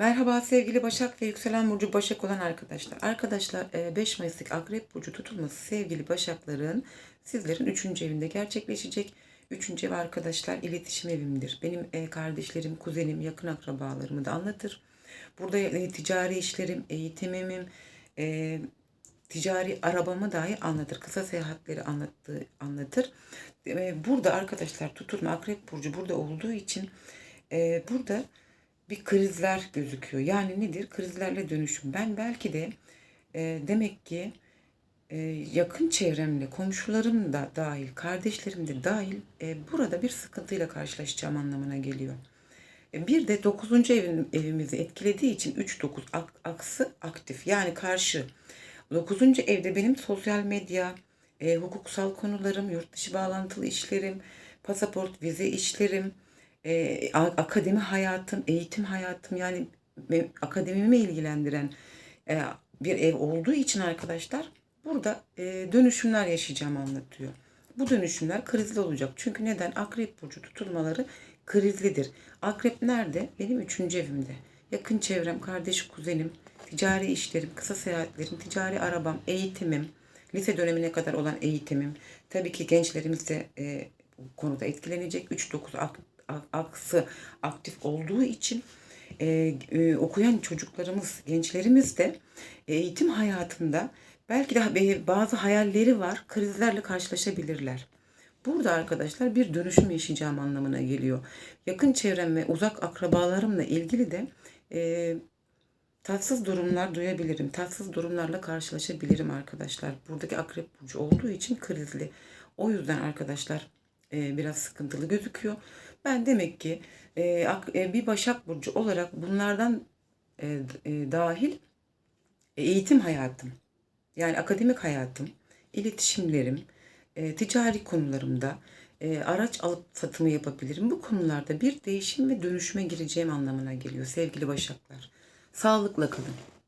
Merhaba sevgili Başak ve yükselen burcu Başak olan arkadaşlar. Arkadaşlar 5 Mayıs'taki Akrep Burcu tutulması sevgili Başakların sizlerin 3. evinde gerçekleşecek. 3. ev arkadaşlar iletişim evimdir. Benim e, kardeşlerim, kuzenim, yakın akrabalarımı da anlatır. Burada e, ticari işlerim, eğitimimim, e, ticari arabamı dahi anlatır. Kısa seyahatleri anlattığı anlatır. E, burada arkadaşlar tutulma Akrep Burcu burada olduğu için e, burada bir krizler gözüküyor. Yani nedir? Krizlerle dönüşüm. Ben belki de e, demek ki e, yakın çevremle, komşularım da dahil, kardeşlerim de dahil e, burada bir sıkıntıyla karşılaşacağım anlamına geliyor. E, bir de 9. Evim, evimizi etkilediği için 3-9 ak, aksı aktif. Yani karşı. 9. evde benim sosyal medya, e, hukuksal konularım, yurt dışı bağlantılı işlerim, pasaport, vize işlerim, e, akademi hayatım, eğitim hayatım yani akademimi ilgilendiren e, bir ev olduğu için arkadaşlar burada e, dönüşümler yaşayacağım anlatıyor. Bu dönüşümler krizli olacak. Çünkü neden? Akrep burcu tutulmaları krizlidir. Akrep nerede? Benim üçüncü evimde. Yakın çevrem, kardeş, kuzenim, ticari işlerim, kısa seyahatlerim, ticari arabam, eğitimim, lise dönemine kadar olan eğitimim. Tabii ki gençlerimiz de e, konuda etkilenecek. 3-9 ak- ak- aksı aktif olduğu için e, e, okuyan çocuklarımız, gençlerimiz de eğitim hayatında belki de e, bazı hayalleri var, krizlerle karşılaşabilirler. Burada arkadaşlar bir dönüşüm yaşayacağım anlamına geliyor. Yakın çevrem ve uzak akrabalarımla ilgili de e, tatsız durumlar duyabilirim. Tatsız durumlarla karşılaşabilirim arkadaşlar. Buradaki akrep burcu olduğu için krizli. O yüzden arkadaşlar e, biraz sıkıntılı gözüküyor. Ben demek ki e, e, bir Başak Burcu olarak bunlardan e, e, dahil eğitim hayatım, yani akademik hayatım, iletişimlerim, e, ticari konularımda e, araç alıp satımı yapabilirim. Bu konularda bir değişim ve dönüşüme gireceğim anlamına geliyor sevgili Başaklar. Sağlıkla kalın.